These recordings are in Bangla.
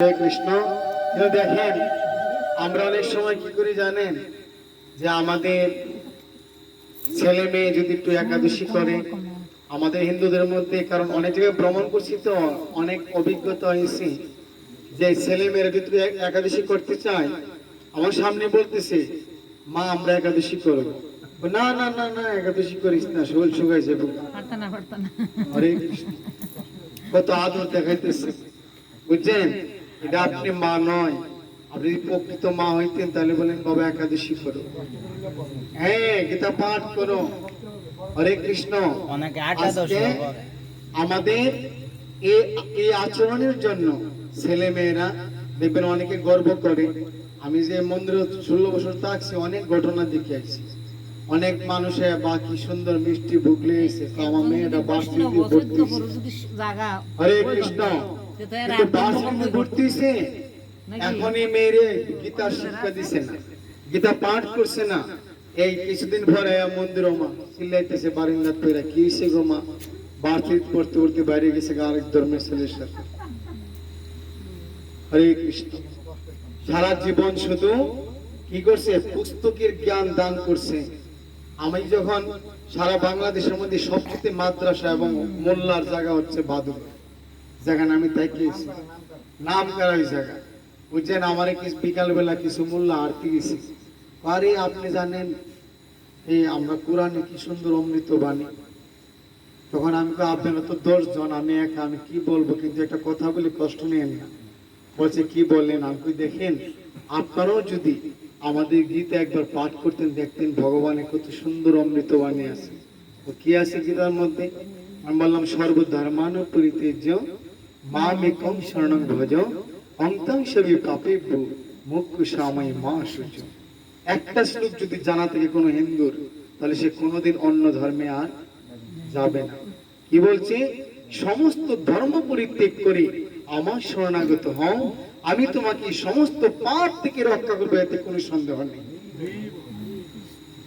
হরে কৃষ্ণ। দেখেন আমরা অনেক সময় কি করি জানেন? যে আমাদের ছেলে মেয়ে যদি একটু একাদশী করে আমাদের হিন্দুদের মধ্যে কারণ অনেক জায়গায় ভ্রমণ করছি তো অনেক অভিজ্ঞতা হয়েছে। যে ছেলে মেয়েরা যদি একাদশী করতে চায় আমার সামনে বলতেছে মা আমরা একাদশী করব। না না না না একাদশী করিস না শরীর শুকাই যাব পারতা না পারতা না হরে কৃষ্ণ। কত আদর দেখাইতেছে। বুঝছেন? এটা আপনি মা নয় আপনি যদি প্রকৃত মা হইতেন তাহলে বলেন বাবা একাদশী করো। হ্যাঁ গীতা পাঠ করো। হরে কৃষ্ণ। আমাদের এই আচরণের জন্য ছেলে মেয়েরা দেখবেন অনেকে গর্ব করে। আমি যে মন্দিরে ষোলো বছর থাকছি অনেক ঘটনা দেখে আসছি। অনেক মানুষে বা কি সুন্দর মিষ্টি ভুগলে এসে আমার মেয়েটা বাসি জাগা হরে কৃষ্ণ। এখন এই মেয়েরে গীতার শিক্ষা দিছে না। গীতা পাঠ করছে না। এই কিছুদিন পরে মন্দির মা চিল্লাইতেছে বারিন্দার পেরা কি হয়েছে গো মা? বাড়তি পড়তে পড়তে বাইরে গেছে আরেক ধর্মের ছেলের সাথে। হরে কৃষ্ণ। সারা জীবন শুধু কি করছে? পুস্তকের জ্ঞান দান করছে। আমি যখন সারা বাংলাদেশের মধ্যে সবচেয়ে মাদ্রাসা এবং মোল্লার জায়গা হচ্ছে বাদুর যেখানে আমি দেখিয়েছি। নাম করা ওই জায়গা বুঝছেন আমার কি বিকাল বেলা কিছু মোল্লা আরতি গেছি আরে আপনি জানেন এই আমরা কোরআনে কি সুন্দর অমৃত বাণী। তখন আমি কই, আপনারা তো দশ জন আমি একা আমি কি বলব? কিন্তু একটা কথা বলে কষ্ট নিয়েন না বলছে কি বললেন? আমি দেখেন আপনারাও যদি আমাদের গীতা একবার পাঠ করতেন দেখতেন ভগবানের কত সুন্দর অমৃত বাণী আছে। তো কি আছে গীতার মধ্যে? আমি বললাম সর্বধর্মান পরিতেজ্য শরণং সাময় মা একটা শ্লোক যদি জানা কোনো হিন্দুর, তাহলে সে কোনোদিন অন্য ধর্মে আর যাবে না। কি বলছে? সমস্ত ধর্ম পরিত্যাগ করে আমার শরণাগত হও। আমি তোমাকে সমস্ত পাপ থেকে রক্ষা করব, এতে কোনো সন্দেহ নেই।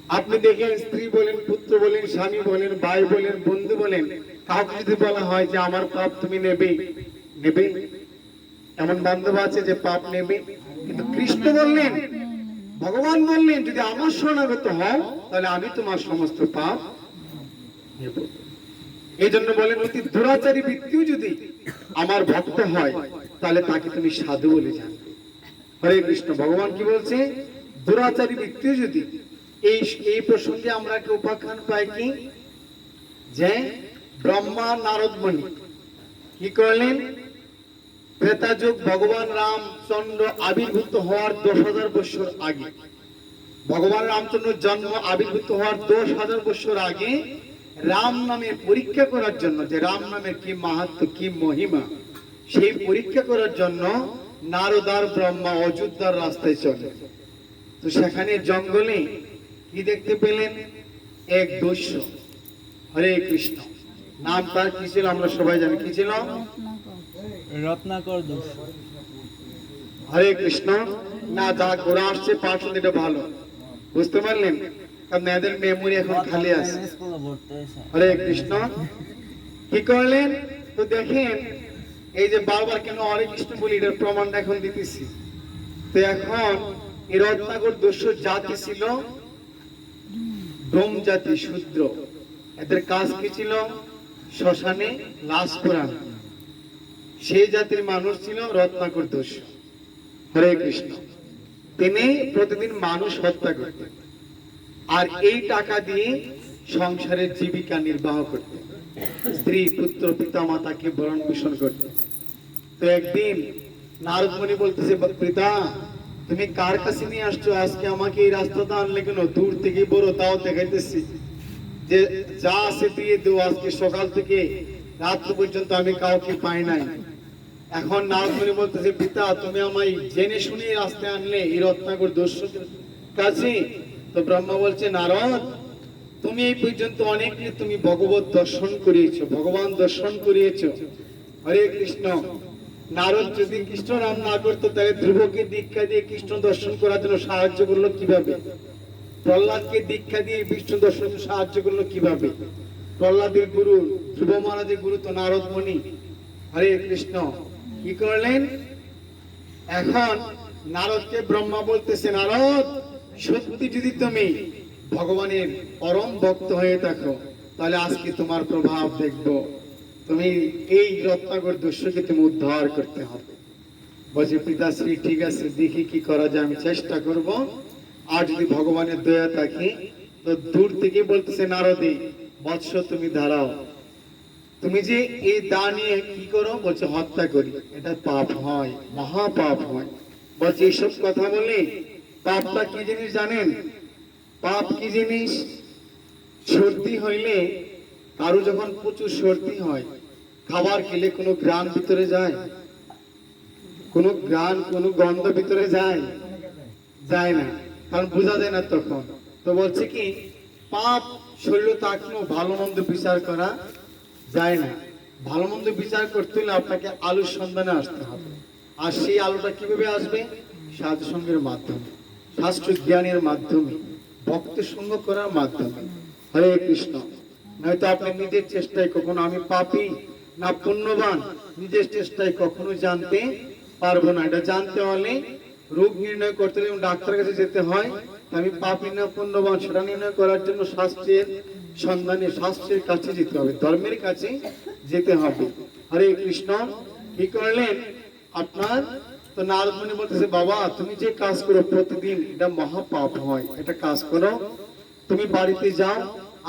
আপনি দেখেন, স্ত্রী বলেন, পুত্র বলেন, স্বামী বলেন, ভাই বলেন, বন্ধু বলেন, কাউকে যদি বলা হয় যে, আমার পাপ তুমি নেবে নেবে। এমন বান্ধব আছে যে পাপ নেবে। কিন্তু কৃষ্ণ বললেন, ভগবান বললেন, যদি আমার শরণাগত হও, তাহলে আমি তোমার সমস্ত পাপ নেব। এই জন্য বলেন, অতি দুরাচারী ব্যক্তিও যদি আমার ভক্ত হয়, তাহলে তাকে তুমি সাধু বলে জানবে। হরে কৃষ্ণ, ভগবান কি বলছে? দুরাচারী ব্যক্তিও যদি এই এই প্রসঙ্গে আমরা কি উপাখ্যান পাই কি? যে ব্রহ্মা নারদ মণি কি করলেন? যুগ ভগবান রামচন্দ্র আবির্ভূত হওয়ার দশ হাজার বছর আগে। ভগবান রামচন্দ্র জন্ম আবির্ভূত হওয়ার দশ হাজার বছর আগে রাম নামের পরীক্ষা করার জন্য, যে রাম নামের কি মাহাত্ম, কি মহিমা, সেই পরীক্ষা করার জন্য নারদার ব্রহ্মা অযোধ্যার রাস্তায় চলে। তো সেখানে জঙ্গলে কি দেখতে পেলেন? এক দস্যু। হরে কৃষ্ণ। নাম তার কি ছিল? আমরা সবাই জানি। কি ছিল? রত্নাকর দোষ। হরে কৃষ্ণ। না যা ঘোরা আসছে এটা ভালো। বুঝতে পারলেন? কারণ এদের মেমোরি এখন খালি আছে। হরে কৃষ্ণ। কি করলেন? তো দেখেন এই যে বারবার কেন হরে কৃষ্ণ বলি এটার প্রমাণটা এখন দিতেছি। তো এখন এই রত্নাগর দস্যু জাতি ছিল ব্রহ্ম জাতি শূদ্র। এদের কাজ কি ছিল? শ্মশানে লাশ পোড়ানো। সেই জাতির মানুষ ছিল রত্নাকর দস্যু। হরে কৃষ্ণ। তিনি প্রতিদিন মানুষ হত্যা করতেন আর এই টাকা দিয়ে সংসারের জীবিকা নির্বাহ করতে স্ত্রী, পুত্র পিতা মাতাকে বরণ পোষণ করতে তো একদিন নারদমণি বলতেছে, পিতা, তুমি কার কাছে নিয়ে আসছো? আজকে আমাকে এই রাস্তাটা আনলে কেন? দূর থেকে বড় তাও দেখাইতেছি। যে যা আছে দিয়ে দেবো আজকে সকাল থেকে রাত্র পর্যন্ত আমি কাউকে পাই নাই। এখন নারদমণি বলতেছে, পিতা, তুমি আমায় জেনে শুনে রাস্তায় আনলে এই রত্নাকর দস্যুদের কাছে তো ব্রহ্মা বলছে, নারদ, তুমি এই পর্যন্ত অনেক তুমি ভগবত দর্শন করিয়েছো, ভগবান দর্শন করিয়েছো। হরে কৃষ্ণ, নারদ যদি কৃষ্ণ নাম না করতো, তাহলে ধ্রুবকে দীক্ষা দিয়ে কৃষ্ণ দর্শন করার জন্য সাহায্য করল কীভাবে? প্রহ্লাদকে দীক্ষা দিয়ে বিষ্ণু দর্শন সাহায্য করল কীভাবে? প্রহ্লাদের গুরু, ধ্রুব মহারাজের গুরু তো নারদ মণি হরে কৃষ্ণ কি করলেন? এখন নারদকে ব্রহ্মা বলতেছে, নারদ, সত্যি যদি তুমি ভগবানের পরম ভক্ত হয়ে থাকো, তাহলে আজকে তোমার প্রভাব দেখব। তুমি এই রত্নাগর দস্যুকে তুমি উদ্ধার করতে হবে। বলছে পিতাশ্রী ঠিক আছে, দেখি কি করা যায়, আমি চেষ্টা করব। আর যদি ভগবানের দয়া থাকে, তো দূর থেকে বলতেছে, নারদী, বৎস তুমি দাঁড়াও। তুমি যে এই দা নিয়ে কি করো? বলছে, হত্যা করি। এটা পাপ হয় মহা পাপ হয়। বলছে এইসব কথা বলে পাপটা কি জিনিস জানেন? পাপ কি জিনিস? সর্দি হইলে কারও যখন প্রচুর সর্দি হয়, খাবার খেলে কোনো গ্রাম ভিতরে যায়? কোনো গ্রান কোনো গন্ধ ভিতরে যায়? যায় না। কারণ বোঝা যায় না তখন। তো বলছে কি, পাপ শরীর তাকনো ভালো মন্দ বিচার করা যায় না। ভালো মন্দ বিচার করতে হলে আপনাকে আলুর সন্ধানে আসতে হবে। আর সেই আলোটা কীভাবে আসবে? সাধু সঙ্গের মাধ্যমে শাস্ত্র জ্ঞানের মাধ্যমে ভক্ত সঙ্গ করার মাধ্যমে। হরে কৃষ্ণ। নয়তো আপনি নিজের চেষ্টায় কখনো আমি পাপি না পুণ্যবান, নিজের চেষ্টায় কখনো জানতে পারব না। এটা জানতে হলে রোগ নির্ণয় করতে হলে ডাক্তারের কাছে যেতে হয়। আমি পাপি না পুণ্যবান সেটা নির্ণয় করার জন্য শাস্ত্রের সন্ধানে শাস্ত্রের কাছে যেতে হবে ধর্মের কাছে যেতে হবে। হরে কৃষ্ণ কি করলেন? আপনার তো নারদ মুনি বলতেছে বাবা তুমি যে কাজ করো প্রতিদিন এটা মহা পাপ হয় এটা কাজ করো। তুমি বাড়িতে যাও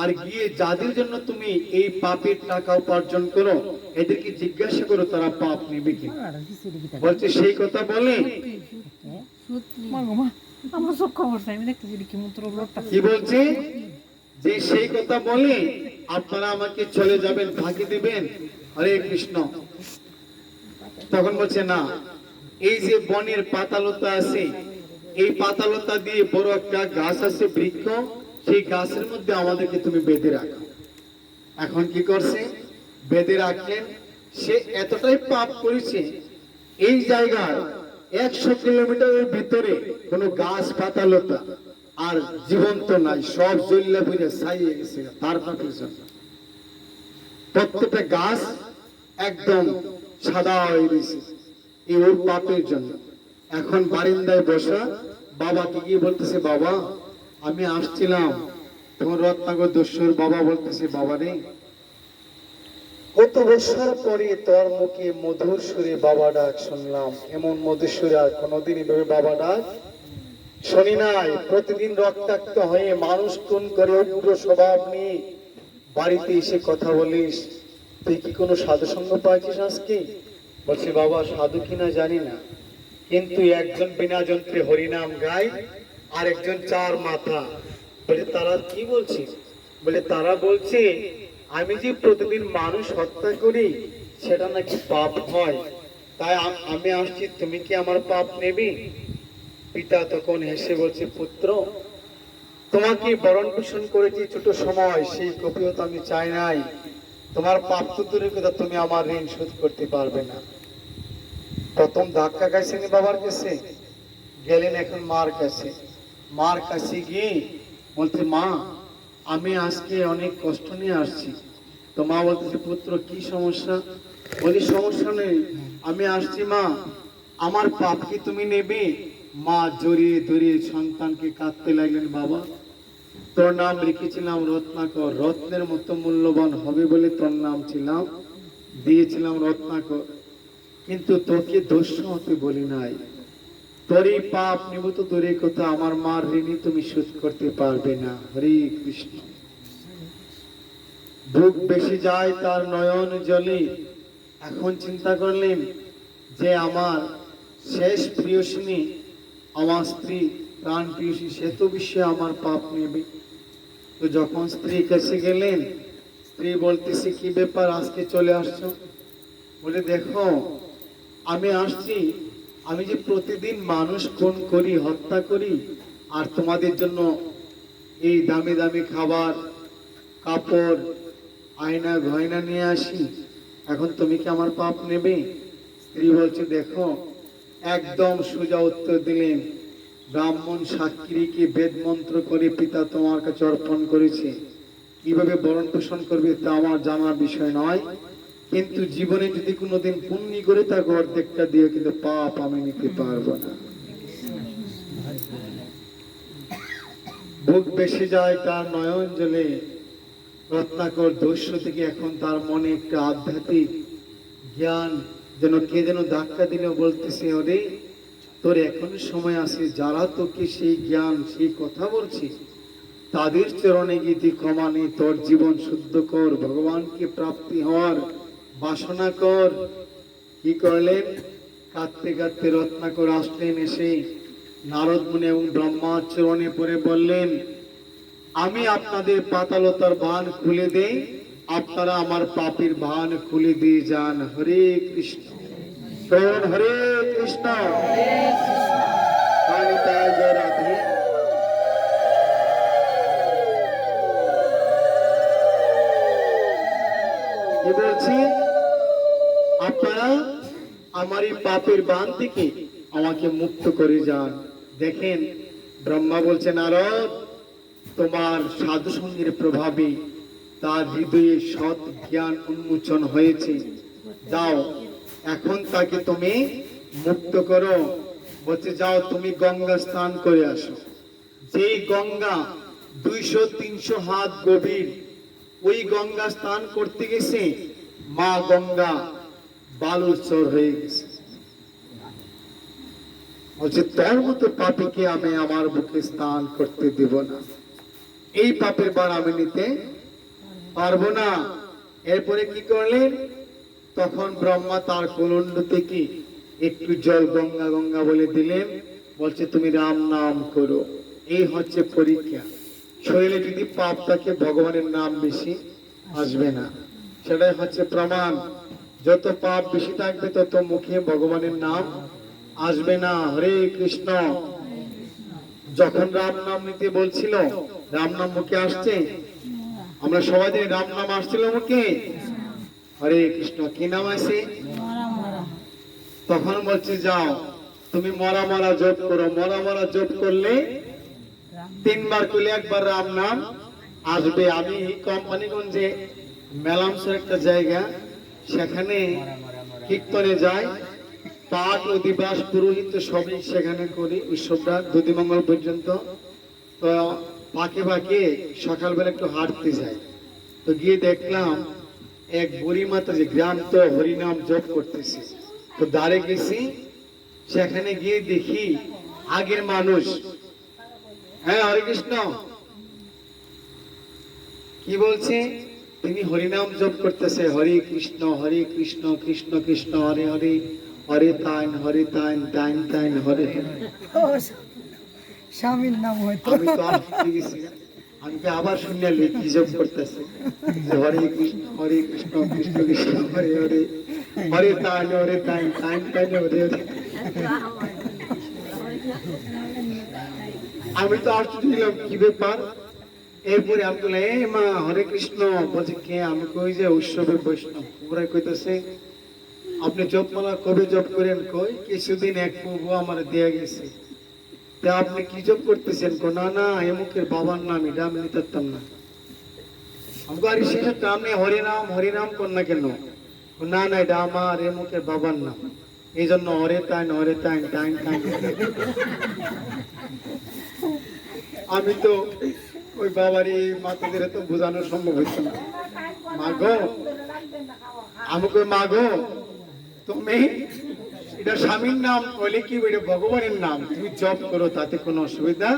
আর গিয়ে যাদের জন্য তুমি এই পাপের টাকা উপার্জন করো এদেরকে জিজ্ঞাসা করো তারা পাপ নেবে কি বলছে সেই কথা বলে আমার সব খবর চাই, আমি দেখতেছি কি লোকটা কি যে সেই কথা বলে আপনারা আমাকে চলে যাবেন, ফাঁকি দিবেন? হরে কৃষ্ণ। তখন বলছে, না, এই যে বনের পাতালতা আছে, এই পাতালতা দিয়ে বড় একটা গাছ আছে বৃক্ষ, সেই গাছের মধ্যে আমাদেরকে তুমি বেঁধে রাখো। এখন কি করছে? বেঁধে রাখলেন। সে এতটাই পাপ করেছে, এই জায়গায় একশো কিলোমিটারের ভিতরে কোনো গাছ পাতালতা আর জীবন্ত নাই, সব জল্লা বুঝে ছাইয়ে গেছে, তার প্রত্যেকটা গাছ একদম সাদা হয়ে গেছে, এই ওর পাপের জন্য। এখন বারিন্দায় বসা, বাবাকে গিয়ে বলতেছে, বাবা, আমি আসছিলাম। তোমার রত্নাগর দস্যুর বাবা বলতেছে, বাবা রে কত বছর পরে তোর মুখে মধুর সুরে বাবা ডাক শুনলাম। এমন মধুর সুরে আর কোনোদিন এভাবে বাবা ডাক শুনি নাই। প্রতিদিন রক্তাক্ত হয়ে মানুষ কোন করে উগ্র স্বভাব নিয়ে বাড়িতে এসে কথা বলিস। তুই কি কোনো সাধু সঙ্গ পাইছিস আজকে? বলছে, বাবা, সাধু কিনা জানি না। কিন্তু একজন বিনা যন্ত্রে হরিনাম গায় আর একজন চার মাথা। বলে, তারা কি বলছিস বলে, তারা বলছে আমি যে প্রতিদিন মানুষ হত্যা করি, সেটা নাকি পাপ হয়? তাই আমি আসছি, তুমি কি আমার পাপ নেবে? পিতা তখন হেসে বলছে, পুত্র, তোমাকে বরণ পোষণ করেছি ছোট সময়, সেই কপিও আমি চাই নাই। তোমার পাপ তো দূরের কথা, তুমি আমার ঋণ শোধ করতে পারবে না। প্রথম ধাক্কা খাইছেন বাবার কাছে, গেলেন এখন মার কাছে। মার কাছে গিয়ে বলছে, মা আমি আজকে অনেক কষ্ট নিয়ে আসছি। তো মা বলতেছে, পুত্র, কি সমস্যা? বলি, সমস্যা নেই। আমি আসছি, মা। আমার পাপ কি তুমি নেবে? মা জড়িয়ে ধরিয়ে সন্তানকে কাঁদতে লাগলেন, বাবা, তোর নাম লিখেছিলাম রত্নাকর। রত্নের মতো মূল্যবান হবে বলে তোর নাম ছিলাম, দিয়েছিলাম রত্নাকর। কিন্তু তোকে দোষ হতে বলি নাই। তোর পাপ নিব দূরে কথা আমার মার ঋণী তুমি শোধ করতে পারবে না। হরে কৃষ্ণ। বুক বেশি যায় তার নয়ন জলে। এখন চিন্তা করলেন যে আমার শেষ প্রিয়সিনী আমার স্ত্রী, প্রাণ প্রিয়সী সে তো বিষয়ে আমার পাপ নেবে। তো যখন স্ত্রী কাছে গেলেন, স্ত্রী বলতেছে, কি ব্যাপার? আজকে চলে আসছো? বলে, দেখো, আমি আসছি আমি যে প্রতিদিন মানুষ খুন করি, হত্যা করি, আর তোমাদের জন্য এই দামি দামি খাবার, কাপড়, আয়না গয়না নিয়ে আসি, এখন তুমি কি আমার পাপ নেবে? স্ত্রী বলছে, দেখো, একদম সোজা উত্তর দিলেন ব্রাহ্মণ সাক্ষীকে বেদ মন্ত্র করে পিতা তোমার কাছে অর্পণ করেছে। কীভাবে বরণ পোষণ করবে তা আমার জানার বিষয় নয়। কিন্তু জীবনে যদি কোনোদিন পুণ্যি করে থাকো অর্ধেকটা দিয়ে কিন্তু পাপ আমি নিতে পারব না। বুক বেশি যায় তার নয়ন জলে রত্নাকর দস্যু থেকে এখন তার মনে একটা আধ্যাত্মিক জ্ঞান যেন কে যেন ধাক্কা দিলে, বলতেছে, ওরে, তোর এখন সময় আছে, যারা তোকে সেই জ্ঞান, সেই কথা বলছে, তাদের চরণে গীতি কমানে তোর জীবন শুদ্ধ কর, ভগবানকে প্রাপ্তি হওয়ার বাসনা কর। কি করলেন কাঁদতে কাঁদতে রত্নাকর আসলেন এসে নারদ মুনি এবং ব্রহ্মার চরণে পড়ে বললেন, আমি আপনাদের পাতালতার ভান খুলে দেই, আপনারা আমার পাপের ভান খুলে দিয়ে যান। হরে কৃষ্ণ। হরে কৃষ্ণ। বলছি? আমার এই পাপের বান থেকে আমাকে মুক্ত করে যান। দেখেন, ব্রহ্মা বলছে, নারদ, তোমার সাধু সঙ্গের প্রভাবে তার হৃদয়ে সৎ জ্ঞান উন্মোচন হয়েছে। যাও, এখন তাকে তুমি মুক্ত করো। বলছে, যাও, তুমি গঙ্গা স্নান করে আসো। যেই গঙ্গা দুইশো, তিনশো হাত গভীর, ওই গঙ্গা স্নান করতে গেছে মা গঙ্গা। হয়ে গেছে। বলছে মতো পাপিকে আমি আমার বুকে স্নান করতে না। এই পাপের বার আমি নিতে পারব না। এরপরে কি করলেন? তখন ব্রহ্মা তার কলন্ড থেকে একটু জল গঙ্গা গঙ্গা বলে দিলেন, বলছে, তুমি রাম নাম করো। এই হচ্ছে পরীক্ষা। শরীরে যদি পাপ থাকে, ভগবানের নাম বেশি আসবে না। সেটাই হচ্ছে প্রমাণ। যত পাপ বেশি থাকবে, তত মুখে ভগবানের নাম আসবে না। হরে কৃষ্ণ। যখন রাম নাম নিতে বলছিল, রাম নাম মুখে আসছে? আমরা সবাই জানি রাম নাম আসছিল মুখে। হরে কৃষ্ণ, কি নাম আছে? তখন বলছে, যাও, তুমি মরা মরা জপ করো। মরা মরা জপ করলে তিনবার করলে একবার রাম নাম আসবে। আমি কোম্পানিগঞ্জে মেলামসের একটা জায়গা। সেখানে কীর্তনে যাই, পাঠ অধিবাস পুরোহিত সবই সেখানে করি, উৎসবটা দুদিমঙ্গল পর্যন্ত। তো ফাঁকে ফাঁকে সকালবেলা একটু হাঁটতে যাই। তো গিয়ে দেখলাম এক বুড়ি মাতা যে গ্রাম তো হরিনাম জপ করতেছে। তো দাঁড়ে গেছি, সেখানে গিয়ে দেখি আগের মানুষ। হ্যাঁ হরে কৃষ্ণ। কি বলছে? তিনি হরিনাম জপ করতেছে হরে কৃষ্ণ হরে কৃষ্ণ কৃষ্ণ কৃষ্ণ হরে হরে হরে তাইন হরে তাইন তাইন তাইন হরে। স্বামীর নাম হয়তো। আমি তো আর ভুলে আমি তো আবার শুনে কি জপ করতেছে? হরে কৃষ্ণ হরে কৃষ্ণ কৃষ্ণ কৃষ্ণ হরে হরে হরে তাইন হরে তাইন তাইন তাইন হরে হরে। আমি তো আশ্চর্য কি ব্যাপার? এরপরে আমি এ মা, হরে কৃষ্ণ, বলছে, কে? আমি কই যে, উৎসবে বৈষ্ণব। ওরা কইতেছে, আপনি জপমালা কবে জপ করেন? কই, কিছুদিন এক প্রভু আমার দেয়া গেছে। তা আপনি কি জপ করতেছেন? কো, না না এমুকের বাবার নাম, এটা আমি নিতাম না। আমাকে আর শেষের নাম হরিনাম হরিনাম কর না কেন? না না, এটা আমার এমুকের বাবার নাম। এই জন্য হরে তাইন হরে তাইন টাইন টাইন আমি তো ওই বাবার এই মাতাদের তো বোঝানো সম্ভব হচ্ছে না। মাগো আমাকে মাগো তুমি এটা স্বামীর নাম বলে কি এটা ভগবানের নাম তুমি জপ করো তাতে কোনো অসুবিধা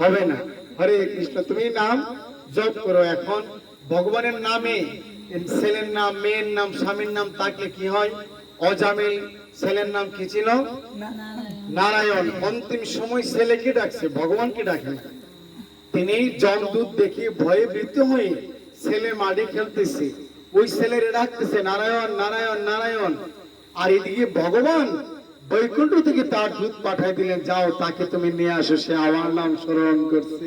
হবে না। হরে কৃষ্ণ তুমি নাম জপ করো। এখন ভগবানের নামে ছেলের নাম মেয়ের নাম স্বামীর নাম থাকলে কি হয়? অজামিল ছেলের নাম কি ছিল? নারায়ণ। অন্তিম সময় ছেলেকে ডাকছে ভগবান ভগবানকে ডাকে না। তিনি জমদূত দেখি ভয়ে ভীত হয়ে ছেলে মাঠে খেলতেছে। ওই ছেলের ডাকতেছে, নারায়ণ নারায়ণ নারায়ণ। আর এদিকে ভগবান বৈকুণ্ঠ থেকে তার দূত পাঠাই দিলেন, যাও, তাকে তুমি নিয়ে আসো, সে আমার নাম স্মরণ করছে।